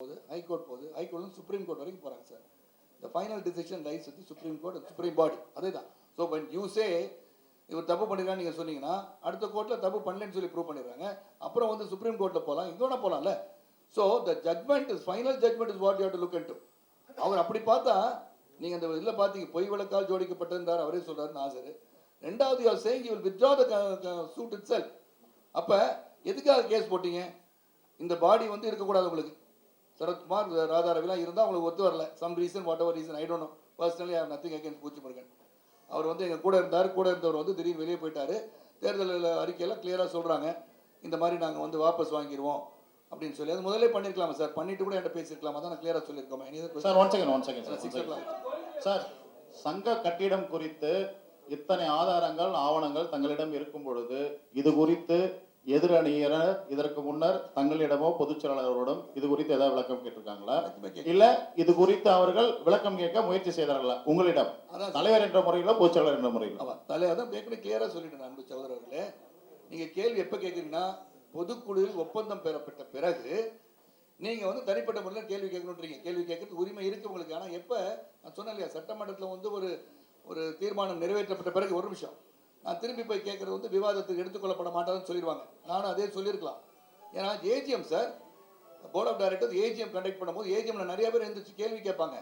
போகுது ஹைகோர்ட் போகுது ஹைகோர்ட்லேருந்து supreme court வரைக்கும் போகிறாங்க சார் இந்த ஃபைனல் டிசிஷன் ரைஸ் வந்து சுப்ரீம் கோர்ட் சுப்ரீம் பாடி அதே தான் ஸோ பட் யூஸே இவர் தப்பு பண்ணிடுறான்னு நீங்கள் சொன்னீங்கன்னா அடுத்த கோர்ட்டில் தப்பு பண்ணலன்னு சொல்லி ப்ரூவ் பண்ணிடுறாங்க. அப்புறம் வந்து சுப்ரீம் கோர்ட்டில் போகலாம் இங்கே வேணால் போகலாம்ல so the judgment is final judgment is what you to look into அவர் அப்படி பார்த்தா நீங்கள் அந்த இதில் பார்த்தீங்க பொய் வழக்கால் ஜோடிக்கப்பட்டிருந்தார் அவரே சொல்கிறாருன்னு நாசர் ரெண்டாவது யார் saying you will the suit it sell அப்போ எதுக்காக கேஸ் போட்டீங்க? இந்த பாடி வந்து இருக்கக்கூடாது உங்களுக்கு. சரத்குமார் ராதா ரவிலாம் இருந்தால் அவங்களுக்கு ஒத்து வரல. Some reason whatever reason I don't know personally I nothing against Poochi Murugan. அவர் வந்து எங்கள் கூட இருந்தார். கூட இருந்தவர் வந்து திடீர்னு வெளியே போயிட்டாரு. தேர்தல் அறிக்கையில் கிளியராக சொல்கிறாங்க இந்த மாதிரி நாங்கள் வந்து வாபஸ் வாங்கிடுவோம் அப்படின்னு சொல்லி. அது முதல்ல பண்ணிருக்கலாமா சார்? பண்ணிட்டு கூட என்கிட்ட பேசியிருக்கலாமா தான் நான் கிளியராக சொல்லியிருக்கோம். Sir one second one second six o'clock sir சங்க கட்டிடம் குறித்து இத்தனை ஆதாரங்கள் ஆவணங்கள் தங்களிடம் இருக்கும் பொழுது இது குறித்து எதிரணியினர் இதற்கு முன்னர் தங்களிடமோ பொதுச் செயலாளரோடும் இது குறித்து ஏதாவது விளக்கம் கேட்டிருக்காங்களா? இல்ல இது குறித்து அவர்கள் விளக்கம் கேட்க முயற்சி செய்தார்களா? உங்களிடம். தலைவர் என்ற முறையிலோ பொதுச் செயலாளர் என்ற முறையிலோ. ஆமாம் தலை அதான் ஏற்கனவே கிளியராக சொல்லிட்டேன் அன்பு சகோதரர்களே. நீங்கள் கேள்வி எப்போ கேட்குறீங்கன்னா பொதுக்குழுவில் ஒப்பந்தம் பெறப்பட்ட பிறகு நீங்கள் வந்து தனிப்பட்ட முறையில் கேள்வி கேட்கணுன்றீங்க. கேள்வி கேட்கறதுக்கு உரிமை இருக்கு உங்களுக்கு. ஆனால் எப்போ? நான் சொன்னேன் இல்லையா சட்டமன்றத்தில் வந்து ஒரு ஒரு தீர்மானம் நிறைவேற்றப்பட்ட பிறகு ஒரு நிமிஷம். திரும்பி போய் கேட்குறது வந்து விவாதத்துக்கு எடுத்துக்கொள்ளப்பட மாட்டாதுன்னு சொல்லிடுவாங்க. நானும் அதே சொல்லியிருக்கலாம். ஏன்னா AGM sir board of directors AGM conduct பண்ணும்போது ஏஜிஎம்ல நிறைய பேர் எழுந்திரிச்சு கேள்வி கேட்பாங்க.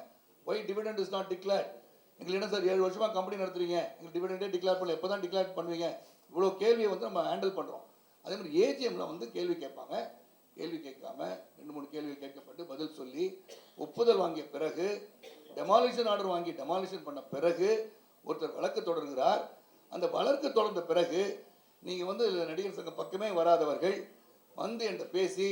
Why dividend is not declared எங்களுக்கு என்ன சார் ஏழு வருஷமாக கம்பெனி நடத்துறீங்க. எங்களுக்கு டிவிடெண்டே டிக்ளேர் பண்ணல. எப்போ தான் டிக்ளேர் பண்ணுவீங்க? இவ்வளோ கேள்வியை வந்து நம்ம ஹேண்டில் பண்ணுறோம் அதே மாதிரி ஏஜிஎம்ல வந்து கேள்வி கேட்பாங்க. கேள்வி கேட்காம ரெண்டு மூணு கேள்வி கேட்கப்பட்டு பதில் சொல்லி ஒப்புதல் வாங்கிய பிறகு டெமாலிஷன் ஆர்டர் வாங்கி டெமாலிஷன் பண்ண பிறகு ஒருத்தர் வழக்கு தொடர்கிறார். அந்த வழக்கு தொடர்ந்த பிறகு நீங்கள் வந்து நடிகர் சங்கம் பக்கமே வராதவர்கள் வந்து என்கிட்ட பேசி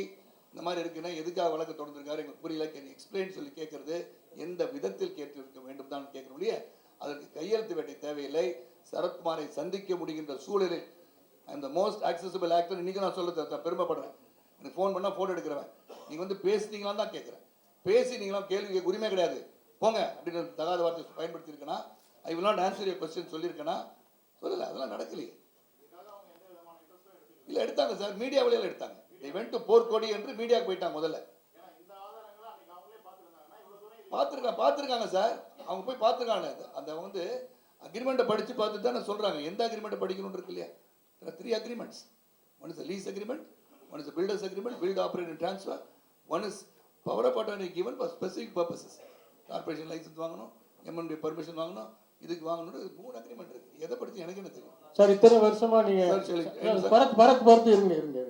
இந்த மாதிரி இருக்குன்னா எதுக்காக வழக்கு தொடர்ந்துருக்காரு எங்களுக்கு புரியல கேன் எக்ஸ்பிளைன் சொல்லி கேட்கறது எந்த விதத்தில் கேட்டிருக்க வேண்டும் தான் கேட்க முடிய அதற்கு கையெழுத்து வேண்டிய தேவையில்லை. சரத்குமாரை சந்திக்க முடிகின்ற சூழலில் அந்த மோஸ்ட் accessible ஆக்டர் இன்றைக்கி நான் சொல்ல பெருமைப்படுறேன். எனக்கு ஃபோன் பண்ணால் ஃபோன் எடுக்கிறவன். நீங்கள் வந்து பேசுனீங்களான்னு தான் கேட்குறேன். பேசி நீங்களாம் கேள்வி உரிமை கிடையாது. போங்க அப்படின்னு தகாத வார்த்தை பயன்படுத்தியிருக்கேன்னா I will not answer your question சொல்லியிருக்கேன்னா சொல்லலை அதெல்லாம் நடக்கலையே. இல்லை எடுத்தாங்க சார் மீடியா வழியில எடுத்தாங்க. They வென்ட்டு to போர்க்கொடி என்று மீடியாவுக்கு போயிட்டாங்க முதல்ல. பார்த்துருக்காங்க பார்த்துருக்காங்க சார். அவங்க போய் பார்த்துருக்காங்க. அந்த வந்து அக்ரிமெண்ட்டை படித்து பார்த்துட்டு தானே சொல்கிறாங்க எந்த அக்ரிமெண்ட்டை படிக்கணும்னு இருக்கு இல்லையா? Three agreements one is lease agreement one is builders agreement build operate and transfer one is power of given for specific purposes corporation licence வாங்கணும் எம்என்பி பர்மிஷன் வாங்கணும். இதுக்கு வாங்கணும் மூணு அக்ரிமெண்ட் இருக்கு. எதை படிச்சு எனக்கு என்ன தெரியும்? சார் இத்தனை வருஷமா நீங்க சார், சார், பரத் பரத் பரத் இருங்க இருங்க.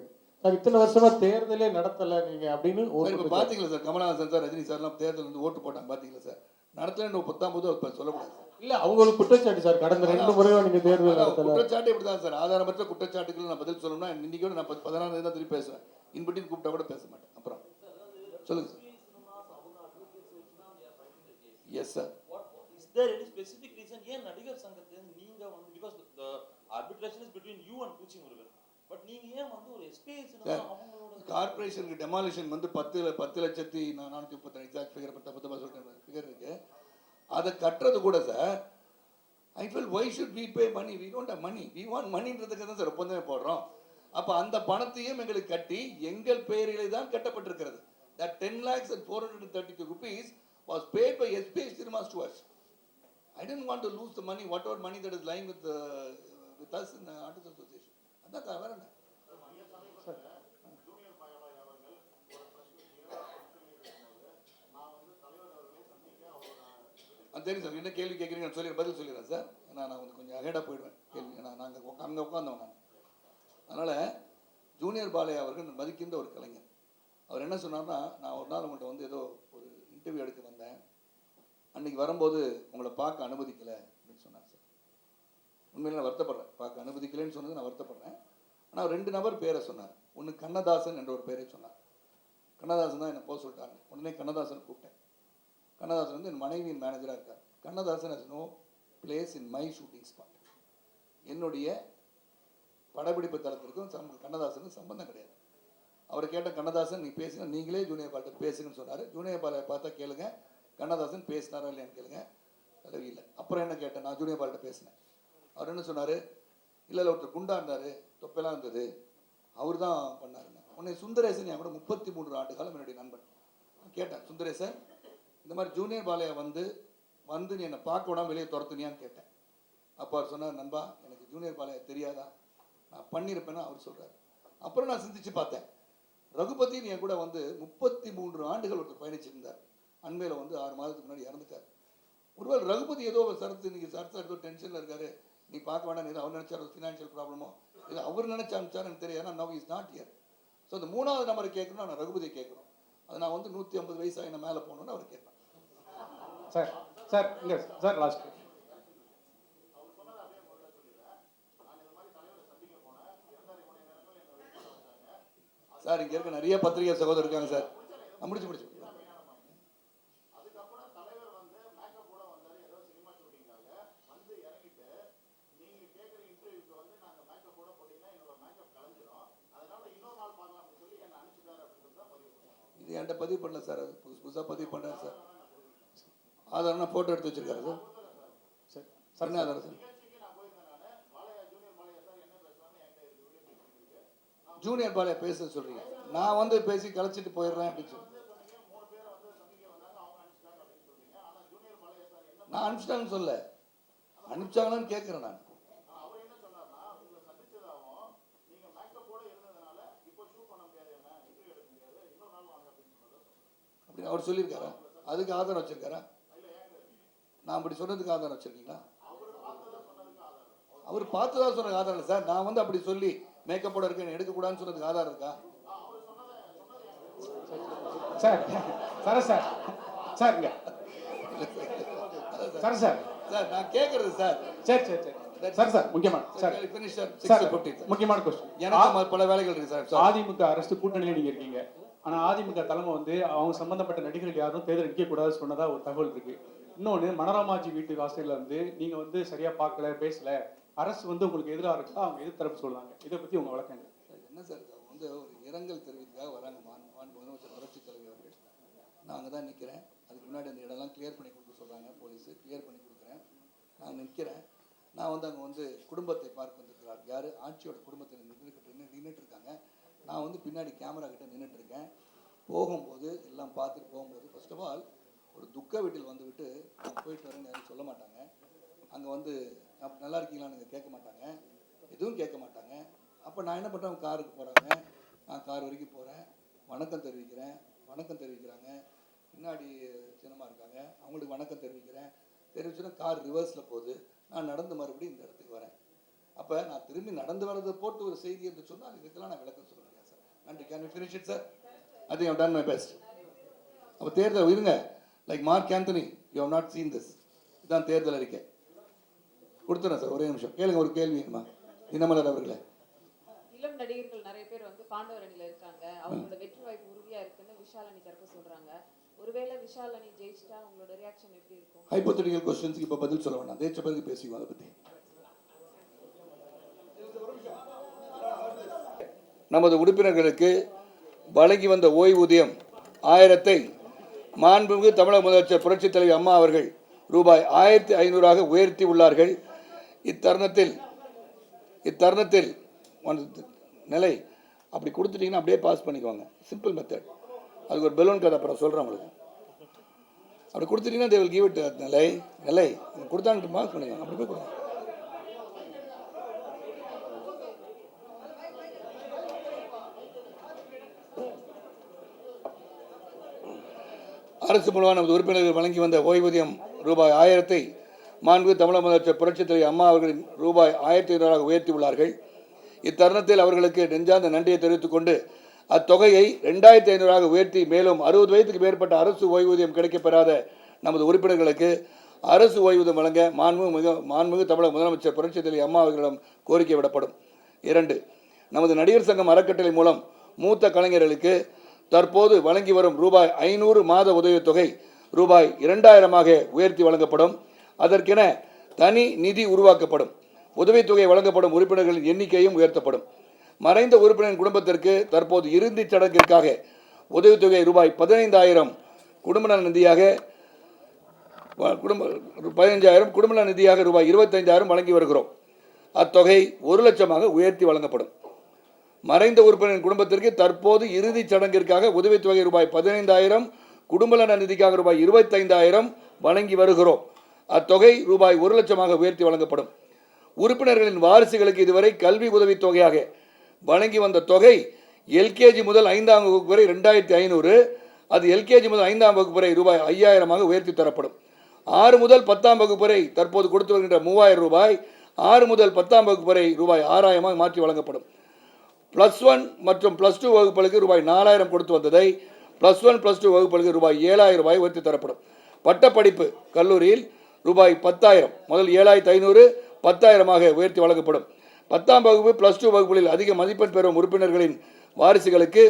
சார் இத்தனை வருஷமா தேர்தலே நடத்தல நீங்க அப்படின்னு ஒரு சார் இப்போ பார்த்தீங்களா சார் கமலஹாசன் சார் ரஜினி சார்லாம் தேர்தல் வந்து ஓட்டு போட்டாங்க பார்த்தீங்களா சார்? நடத்தலன்னு பத்தாம் போது அவர் சொல்லக்கூடாது சார். இல்ல அவங்களுக்கு குற்றச்சாட்டு சார் கடந்த ரெண்டு முறையும் நீங்க தேர்தல் நடத்தல. குற்றச்சாட்டு இப்படிதான் சார். ஆதாரமற்ற குற்றச்சாட்டுகள் நான் பதில் சொல்லணும்னா இன்னைக்கு கூட நான் தேதி தான் திருப்பி பேசுவேன். இன்பிட்டின் கூப்பிட்டா கூட பேச மாட்டேன். அப்புறம் சொல்லுங்க sir. Yes sir Is there any specific reason ஏன் நடிகர் சங்கத்தை நீங்க வந்து the arbitration is between you and பூச்சி முருகன். பட் நீங்க ஏன் வந்து ஒரு அவங்களோட கார்பரேஷனுக்கு டெமாலிஷன் வந்து பத்து பத்து லட்சத்தி நான் நானூற்றி முப்பத்தி எக்ஸாக்ட் ஃபிகர் பத்து பத்து சொல்லிட்டேன் ஃபிகர் இருக்கு. அதை கட்டுறது கூட sir I feel why should we pay money we don't money we want மணின்றதுக்கு தான் சார் ஒப்பந்தமே போடுறோம். அப்போ அந்த பணத்தையும் எங்களுக்கு கட்டி எங்கள் பெயரிலே தான் கட்டப்பட்டிருக்கிறது. That ten lakhs and four hundred thirty two rupees was paid by SPS cinemas to us I didn't want to lose the money whatever money that is lying with with us in artist association அதான் வேற என்ன? ஆ, தெரியும் sir. என்ன கேள்வி கேட்குறீங்க சொல்லி பதில் சொல்லிடுறேன் சார். ஏன்னா நான் வந்து கொஞ்சம் அகேடாக போயிடுவேன். கேள்வி ஏன்னா நாங்கள் அங்கே உட்காந்தவங்க நான். அதனால் ஜூனியர் பாலையா அவர்கள் மதிக்கின்ற ஒரு கலைஞர். அவர் என்ன சொன்னார்னா நான் ஒரு நாள் உங்கள்கிட்ட வந்து ஏதோ ஒரு இன்டர்வியூ எடுக்க வந்தேன். அன்னைக்கு வரும்போது உங்களை பார்க்க அனுமதிக்கலை அப்படின்னு சொன்னார் சார். உண்மையில நான் வருத்தப்படுறேன். பார்க்க அனுமதிக்கலைன்னு சொன்னது நான் வருத்தப்படுறேன். ஆனால் ரெண்டு நபர் பேரை சொன்னார். ஒன்று கண்ணதாசன் என்ற ஒரு பேரை சொன்னார். கண்ணதாசன் தான் என்னை போக சொல்லிட்டாங்க உடனே கண்ணதாசன் கூப்பிட்டேன். கண்ணதாசன் வந்து என் மனைவியின் மேனேஜராக இருக்கார். Kannadasan is no place in my shooting spot என்னுடைய படப்பிடிப்பு தளத்திற்கும் சம் கண்ணதாசனுக்கும் சம்பந்தம் கிடையாது. அவர் கேட்ட கண்ணதாசன் நீ பேசுங்க நீங்களே ஜூனியர் பால்கிட்ட பேசுங்கன்னு சொன்னார். ஜூனியர் பாலை பார்த்தா கேளுங்க. கண்ணதாசன் பேசினாரா இல்லையான்னு கேளுங்க. தலைவி இல்லை. அப்புறம் என்ன கேட்டேன்? நான் ஜூனியர் பால்ட்ட பேசினேன். அவர் என்ன சொன்னார்? இல்லை இல்லை ஒருத்தர் குண்டா இருந்தார். தொப்பெல்லாம் இருந்தது. அவர் தான் பண்ணாருங்க. உன்னை சுந்தரேசன் என் கூட முப்பத்தி மூன்று ஆண்டு காலம் என்னுடைய நண்பன். கேட்டேன் சுந்தரேசன் இந்த மாதிரி ஜூனியர் பாலையா வந்து வந்து நீ என்னை பார்க்க விடாம வெளியே துரத்துனியான்னு கேட்டேன். அப்போ அவர் சொன்னார் நண்பா எனக்கு ஜூனியர் பாலையா தெரியாதா? நான் பண்ணியிருப்பேன்னு அவர் சொல்கிறார் அப்புறம் நான் சிந்திச்சு பார்த்தேன். ரகுபதி என் கூட வந்து முப்பத்தி மூன்று ஆண்டுகள் ஒருத்தர் பயணிச்சிருந்தார். அண்மையில் வந்து ஆறு மாதத்துக்கு முன்னாடி இறந்துட்டார். ஒருவேளை ரகுபதி ஏதோ ஒரு சரத்து இன்னைக்கு சரத்து ஏதோ டென்ஷனில் இருக்காரு. நீ பார்க்க வேண்டாம் ஏதோ அவர் நினைச்சார் ஃபினான்ஷியல் ப்ராப்ளமோ இது அவர் நினைச்சா அனுப்பிச்சாரு எனக்கு தெரியாது ஏன்னா now is not year so அந்த மூணாவது நம்பரை கேட்கணும் நான் ரகுபதியை கேட்கணும் அது நான் வந்து நூற்றி ஐம்பது வயசாக என்ன மேலே போகணும்னு அவர் கேட்பேன். சார் சார் இங்க சார் லாஸ்ட் சார் இங்கே இருக்க நிறைய பத்திரிகை சகோதரர் இருக்காங்க சார். முடிச்சு முடிச்சு அதுக்கப்புறம் தலைவர் வந்து மேக்கப்போட வந்தாரு ஏதோ சினிமா ஷூட்டிங்காக வந்து இறங்கிட்டு நீங்க கேட்குற இன்டர்வியூக்கு வந்து நாங்க மேக்கப்போட போட்டீங்கன்னா என்னோட மேக்கப் கலைஞ்சிரும் அதனால இன்னொரு நாள் பார்க்கலாம் அப்படின்னு சொல்லி என்ன அனுப்பிச்சிட்டாரு அப்படின்றது தான் பதிவு பண்ணுவோம் இது சார் அது புதுசு புதுசாக பதிவு பண்ணுறாரு சார். ஆதாரம்னா ஃபோட்டோ எடுத்து வச்சிருக்காரு சார். சார் சார் ஆதாரம் சார்? ஜூனியர் பாலையா பேச சொல்கிறீங்க நான் வந்து பேசி கலைச்சிட்டு போயிடுறேன் அப்படின்னு சொல்லி நான் அனுப்பிச்சிட்டாங்கன்னு சொல்ல அனுப்பிச்சாங்களான்னு கேட்குறேன் நான் அவர் என்ன சொன்னார்னா உங்களை சந்திச்சதாகவும் நீங்க மேக்கப்போட இருந்ததுனால இப்போ ஷூட் பண்ண முடியாது என்ன இன்டர்வியூ எடுக்க முடியாது இன்னொரு நாள் வாங்க அப்படின்னு சொன்னதை அப்படின்னு அவர் சொல்லியிருக்காரா? அதுக்கு ஆதாரம் வச்சிருக்காரா? நான் அப்படி சொன்னதுக்கு ஆதாரம் வச்சிருக்கீங்களா? அவர் பார்த்ததா சொன்ன ஆதாரம் இல்லை சார். நான் வந்து அப்படி சொல்லி மேக்கப்போட இருக்கேன் எடுக்கக்கூடாதுன்னு சொன்னதுக்கு ஆதாரம் இருக்கா? சார் சார் சார் சார் இங்க. Sir sir. சார் நான் கேட்கறது சார். சரி சரி சரி. சார் சார் முக்கியமான சார். முக்கியமான கொஸ்டின் எனக்கு பல வேலைகள் இருக்கு சார். சார் அதிமுக அரசு கூட்டணியில நீங்க இருக்கீங்க. ஆனால் அதிமுக தலைமை வந்து அவங்க சம்பந்தப்பட்ட நடிகர்கள் யாரும் தேர்தல் நிற்கக்கூடாது சொன்னதாக ஒரு தகவல் இருக்குது இன்னொன்று மனோரமாஜி வீட்டு வாசலில் வந்து நீங்கள் வந்து சரியாக பார்க்கல பேசல அரசு வந்து உங்களுக்கு எதிராக இருக்கா அவங்க எதிர்த்தரப்பு தரப்பு இதை பற்றி உங்கள் வழக்கங்க என்ன சார் அவங்க வந்து ஒரு இரங்கல் தெரிவித்துக்காக வராங்க மாண் மாண்பு முதலமைச்சர் தலைவர் அவர்கள். நான் அங்கே தான் நிற்கிறேன் அதுக்கு முன்னாடி அந்த இடம்லாம் கிளியர் பண்ணி கொடுக்க சொல்கிறாங்க போலீஸு கிளியர் பண்ணி கொடுக்குறேன். நான் நிற்கிறேன் நான் வந்து அங்கே வந்து குடும்பத்தை பார்க்க வந்திருக்கிறார். யார்? ஆட்சியோட குடும்பத்தில் நின்றுக்கிட்டு நின்றுட்டு இருக்காங்க. நான் வந்து பின்னாடி கேமரா கிட்ட நின்றுட்டு இருக்கேன் போகும்போது எல்லாம் பார்த்துட்டு போகும்போது ஃபர்ஸ்ட் ஆஃப் ஆல் ஒரு துக்க வீட்டில் வந்துவிட்டு நான் போயிட்டு வரேன்னு யாரும் சொல்ல மாட்டாங்க. அங்கே வந்து நல்லா இருக்கீங்களான்னு இங்க கேட்க மாட்டாங்க. எதுவும் கேட்க மாட்டாங்க. அப்போ நான் என்ன பண்ணுறேன் காருக்கு போகிறாங்க நான் கார் வரைக்கும் போகிறேன் வணக்கம் தெரிவிக்கிறேன். வணக்கம் தெரிவிக்கிறாங்க. பின்னாடி சின்னமாக இருக்காங்க. அவங்களுக்கு வணக்கம் தெரிவிக்கிறேன். தெரிவிச்சுன்னா கார் ரிவர்ஸில் போகுது. நான் நடந்து மறுபடியும் இந்த இடத்துக்கு வரேன். அப்போ நான் திரும்பி நடந்து வரதை போட்டு ஒரு செய்தி என்று சொன்னால் இதுக்கெல்லாம் நான் விளக்கம் சொல்கிறேன் நன்றி can we finish it sir I think done my best அப்போ தேர்தல் இருங்க. Like Mark Antony you have not seen this இதுதான் தேர்தல் அறிக்கை. கொடுத்துறேன் சார் ஒரே நிமிஷம். கேளுங்க ஒரு கேள்வி வேணுமா? தினமலர் அவர்களே. இளம் நடிகர்கள் நிறைய பேர் வந்து பாண்டவர் அணியில இருக்காங்க. அவங்களோட வெற்றி வாய்ப்பு உறுதியா இருக்குன்னு விஷால் அணி தரப்பு சொல்றாங்க. ஒருவேளை விஷால் அணி ஜெயிச்சிட்டா உங்களோட ரியாக்ஷன் எப்படி இருக்கும்? ஹைப்போத்தட்டிக்கல் கொஸ்டின்ஸ்க்கு இப்போ பதில் சொல்ல வேண்டாம் ஜெயிச்ச பிறகு பேசிக்குவோம் அதை பற்றி நமது உறுப்பினர்களுக்கு வழங்கி வந்த ஓய்வூதியம் ஆயிரத்தை மாண்புமிகு தமிழக முதலமைச்சர் புரட்சித் தலைவி அம்மா அவர்கள் ரூபாய் ஆயிரத்தி ஐநூறாக உயர்த்தி உள்ளார்கள். இத்தருணத்தில் இத்தருணத்தில் நிலை அப்படி கொடுத்துட்டிங்கன்னா அப்படியே பாஸ் பண்ணிக்குவாங்க. சிம்பிள் மெத்தட் அதுக்கு ஒரு பெலூன் கதை அப்புறம் சொல்கிறேன் உங்களுக்கு. அப்படி கொடுத்துட்டீங்கன்னா தேவல் கிவ் இட் நிலை. நிலை. கொடுத்தாங்க பாஸ் பண்ணிக்கலாம் அப்படி போய் கொடுங்க. அரசு மூலமாக நமது உறுப்பினர்கள் வழங்கி வந்த ஓய்வூதியம் ரூபாய் ஆயிரத்தை மாண்பு தமிழக முதலமைச்சர் புரட்சித் தலைவர் அம்மா அவர்களின் ரூபாய் ஆயிரத்தி ஐநூறாக உயர்த்தி உள்ளார்கள் இத்தருணத்தில் அவர்களுக்கு நெஞ்சார்ந்த நன்றியை தெரிவித்துக் கொண்டு அத்தொகையை ரெண்டாயிரத்தி ஐநூறாக உயர்த்தி மேலும் அறுபது வயதுக்கு மேற்பட்ட அரசு ஓய்வூதியம் கிடைக்கப்பெறாத நமது உறுப்பினர்களுக்கு அரசு ஓய்வூதியம் வழங்க மாண்பு மிக மாண்புமிகு தமிழக முதலமைச்சர் புரட்சித் தலைவர் அம்மா அவர்களிடம் கோரிக்கை விடப்படும். இரண்டு நமது நடிகர் சங்கம் அறக்கட்டளை மூலம் மூத்த கலைஞர்களுக்கு தற்போது வழங்கி வரும் ரூபாய் ஐநூறு மாத உதவித்தொகை ரூபாய் இரண்டாயிரமாக உயர்த்தி வழங்கப்படும். அதற்கென தனி நிதி உருவாக்கப்படும். உதவித்தொகை வழங்கப்படும் உறுப்பினர்களின் எண்ணிக்கையும் உயர்த்தப்படும். மறைந்த உறுப்பினரின் குடும்பத்திற்கு தற்போது இறுதிச் சடங்கிற்காக உதவித்தொகை ரூபாய் பதினைந்தாயிரம் குடும்ப நல நிதியாக குடும்ப பதினைஞ்சாயிரம் குடும்ப நிதியாக ரூபாய் இருபத்தைந்தாயிரம் வழங்கி வருகிறோம். அத்தொகை ஒரு லட்சமாக உயர்த்தி வழங்கப்படும். மறைந்த உறுப்பினரின் குடும்பத்திற்கு தற்போது இறுதிச் சடங்கிற்காக உதவித்தொகை ரூபாய் பதினைந்தாயிரம் குடும்ப நல நிதிக்காக ரூபாய் இருபத்தைந்தாயிரம் வழங்கி வருகிறோம். அத்தொகை ரூபாய் ஒரு லட்சமாக உயர்த்தி வழங்கப்படும். உறுப்பினர்களின் வாரிசுகளுக்கு இதுவரை கல்வி உதவித் தொகையாக வழங்கி வந்த தொகை எல்கேஜி முதல் ஐந்தாம் வகுப்பு வரை ரெண்டாயிரத்தி ஐநூறு அது எல்கேஜி முதல் ஐந்தாம் வகுப்பு வரை ரூபாய் ஐயாயிரமாக உயர்த்தி தரப்படும். ஆறு முதல் பத்தாம் வகுப்பு வரை தற்போது கொடுத்து வருகின்ற மூவாயிரம் ரூபாய் ஆறு முதல் பத்தாம் வகுப்பு வரை ரூபாய் ஆறாயிரமாக மாற்றி வழங்கப்படும். ப்ளஸ் ஒன் மற்றும் ப்ளஸ் டூ வகுப்புகளுக்கு ரூபாய் நாலாயிரம் கொடுத்து வந்ததை ப்ளஸ் ஒன் ப்ளஸ் டூ வகுப்புகளுக்கு ரூபாய் ஏழாயிரம் ரூபாய் உயர்த்தி தரப்படும். பட்டப்படிப்பு கல்லூரியில் ரூபாய் பத்தாயிரம் முதல் ஏழாயிரத்து ஐநூறு பத்தாயிரமாக உயர்த்தி வழங்கப்படும். பத்தாம் வகுப்பு ப்ளஸ் டூ வகுப்புகளில் அதிக மதிப்பெண் பெறும் உறுப்பினர்களின் வாரிசுகளுக்கு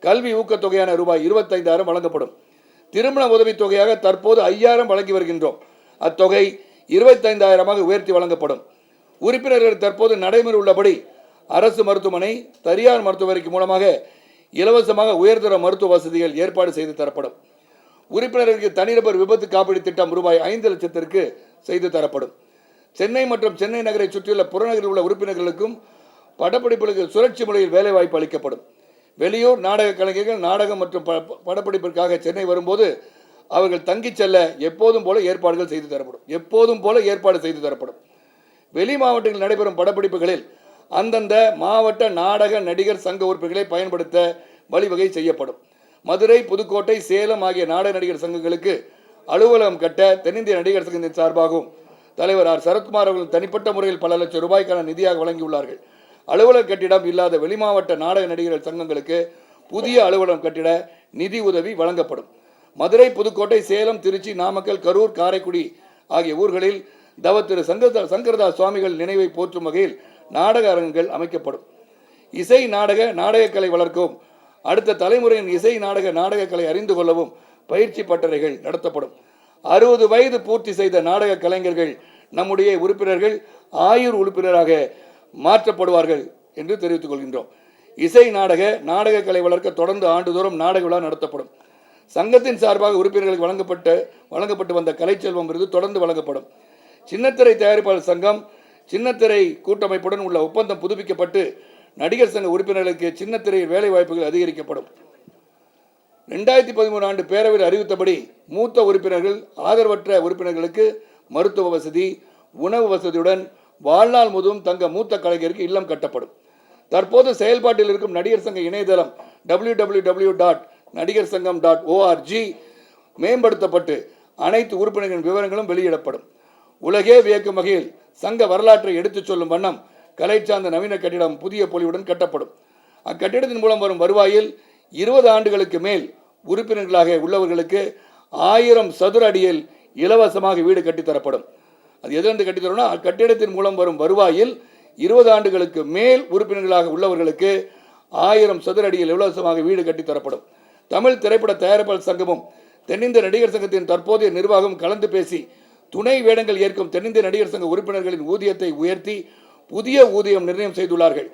கல்வி ஊக்கத்தொகையான ரூபாய் இருபத்தைந்தாயிரம் வழங்கப்படும். திருமண உதவித் தொகையாக தற்போது ஐயாயிரம் வழங்கி வருகின்றோம். அத்தொகை இருபத்தைந்தாயிரமாக உயர்த்தி வழங்கப்படும். உறுப்பினர்கள் தற்போது நடைமுறை உள்ளபடி அரசு மருத்துவமனை தனியார் மருத்துவமனைக்கு மூலமாக இலவசமாக உயர்தர மருத்துவ வசதிகள் ஏற்பாடு செய்து தரப்படும். உறுப்பினர்களுக்கு தனிநபர் விபத்து காப்பீடு திட்டம் ரூபாய் ஐந்து லட்சத்திற்கு செய்து தரப்படும். சென்னை மற்றும் சென்னை நகரை சுற்றியுள்ள புறநகரில் உள்ள உறுப்பினர்களுக்கும் படப்பிடிப்புகளுக்கு சுழற்சி முறையில் வேலைவாய்ப்பு அளிக்கப்படும். வெளியூர் நாடக கலைஞர்கள் நாடகம் மற்றும் ப- படப்பிடிப்பிற்காக சென்னை வரும்போது அவர்கள் தங்கிச் செல்ல எப்போதும் போல ஏற்பாடுகள் செய்து தரப்படும். எப்போதும் போல ஏற்பாடு செய்து தரப்படும். வெளி மாவட்டங்களில் நடைபெறும் படப்பிடிப்புகளில் அந்தந்த மாவட்ட நாடக நடிகர் சங்க உறுப்பினர்களை பயன்படுத்த வழிவகை செய்யப்படும். மதுரை புதுக்கோட்டை சேலம் ஆகிய நாடக நடிகர் சங்கங்களுக்கு அலுவலகம் கட்ட தென்னிந்திய நடிகர் சங்கத்தின் சார்பாகவும் தலைவர் ஆர். சரத்குமார் அவர்கள் தனிப்பட்ட முறையில் பல லட்சம் ரூபாய்க்கான நிதியாக வழங்கியுள்ளார்கள். அலுவலக கட்டிடம் இல்லாத வெளிமாவட்ட நாடக நடிகர்கள் சங்கங்களுக்கு புதிய அலுவலகம் கட்டிட நிதி உதவி வழங்கப்படும். மதுரை புதுக்கோட்டை சேலம் திருச்சி நாமக்கல் கரூர் காரைக்குடி ஆகிய ஊர்களில் தவ திரு சங்கர சங்கரதாஸ் சுவாமிகள் நினைவை போற்றும் வகையில் நாடக அரங்குகள் அமைக்கப்படும். இசை நாடக நாடகக்கலை வளர்க்கவும். அடுத்த தலைமுறையின் இசை நாடக நாடகக்கலை அறிந்து கொள்ளவும் பயிற்சி பட்டறைகள் நடத்தப்படும். அறுபது வயது பூர்த்தி செய்த நாடக கலைஞர்கள் நம்முடைய உறுப்பினர்கள் ஆயுர் உறுப்பினராக மாற்றப்படுவார்கள் என்று தெரிவித்துக் கொள்கின்றோம். இசை நாடக நாடகக்கலை வளர்க்க தொடர்ந்து ஆண்டுதோறும் நாடக விழா நடத்தப்படும். சங்கத்தின் சார்பாக உறுப்பினர்களுக்கு வழங்கப்பட்ட வழங்கப்பட்டு வந்த கலைச்செல்வம் விருது தொடர்ந்து வழங்கப்படும். சின்னத்திரை தயாரிப்பாளர் சங்கம் சின்னத்திரை கூட்டமைப்புடன் உள்ள ஒப்பந்தம் புதுப்பிக்கப்பட்டு நடிகர் சங்க உறுப்பினர்களுக்கு சின்னத்திரையில் வேலை வாய்ப்புகள் அதிகரிக்கப்படும். ரெண்டாயிரத்தி பதிமூணு ஆண்டு பேரவையில் அறிவித்தபடி மூத்த உறுப்பினர்கள் ஆதரவற்ற உறுப்பினர்களுக்கு மருத்துவ வசதி உணவு வசதியுடன் வாழ்நாள் முதுவும் தங்க மூத்த கலைஞருக்கு இல்லம் கட்டப்படும். தற்போது செயல்பாட்டில் இருக்கும் நடிகர் சங்க இணையதளம் டபிள்யூ டபிள்யூ டபிள்யூ டாட் நடிகர் சங்கம் டாட் ஓஆர்ஜி மேம்படுத்தப்பட்டு அனைத்து உறுப்பினர்களின் விவரங்களும் வெளியிடப்படும். உலகே வியக்கும் வகையில் சங்க வரலாற்றை எடுத்துச் சொல்லும் வண்ணம் கலை சார்ந்த நவீன கட்டிடம் புதிய பொலிவுடன் கட்டப்படும். அக்கட்டிடத்தின் மூலம் வரும் வருவாயில் இருபது ஆண்டுகளுக்கு மேல் உறுப்பினர்களாக உள்ளவர்களுக்கு ஆயிரம் சதுர அடியில் இலவசமாக வீடு கட்டித்தரப்படும் அது எதிலிருந்து கட்டித்தரோம்னா அக்கட்டிடத்தின் மூலம் வரும் வருவாயில் இருபது ஆண்டுகளுக்கு மேல் உறுப்பினர்களாக உள்ளவர்களுக்கு ஆயிரம் சதுர அடியில் இலவசமாக வீடு கட்டித்தரப்படும் தமிழ் திரைப்பட தயாரிப்பாளர் சங்கமும் தென்னிந்திய நடிகர் சங்கத்தின் தற்போதைய நிர்வாகம் கலந்து பேசி துணை வேடங்கள் ஏற்கும் தென்னிந்திய நடிகர் சங்க உறுப்பினர்களின் ஊதியத்தை உயர்த்தி புதிய ஊதியம் நிர்ணயம் செய்துள்ளார்கள்.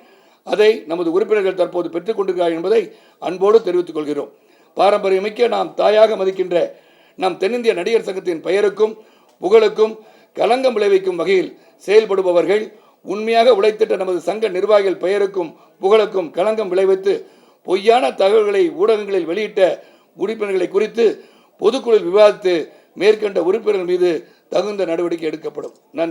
அதை நமது உறுப்பினர்கள் தற்போது பெற்றுக்கொண்டிருக்கிறார்கள் என்பதை அன்போடு தெரிவித்துக் கொள்கிறோம். பாரம்பரியமிக்க நாம் தாயாக மதிக்கின்ற நம் தென்னிந்திய நடிகர் சங்கத்தின் பெயருக்கும் புகழுக்கும் களங்கம் விளைவிக்கும் வகையில் செயல்படுபவர்கள் உண்மையாக உழைத்திட்ட நமது சங்க நிர்வாகிகள் பெயருக்கும் புகழுக்கும் களங்கம் விளைவித்து பொய்யான தகவல்களை ஊடகங்களில் வெளியிட்ட உறுப்பினர்களை குறித்து பொதுக்குழுவில் விவாதித்து மேற்கண்ட உறுப்பினர் மீது தகுந்த நடவடிக்கை எடுக்கப்படும். நன்றி.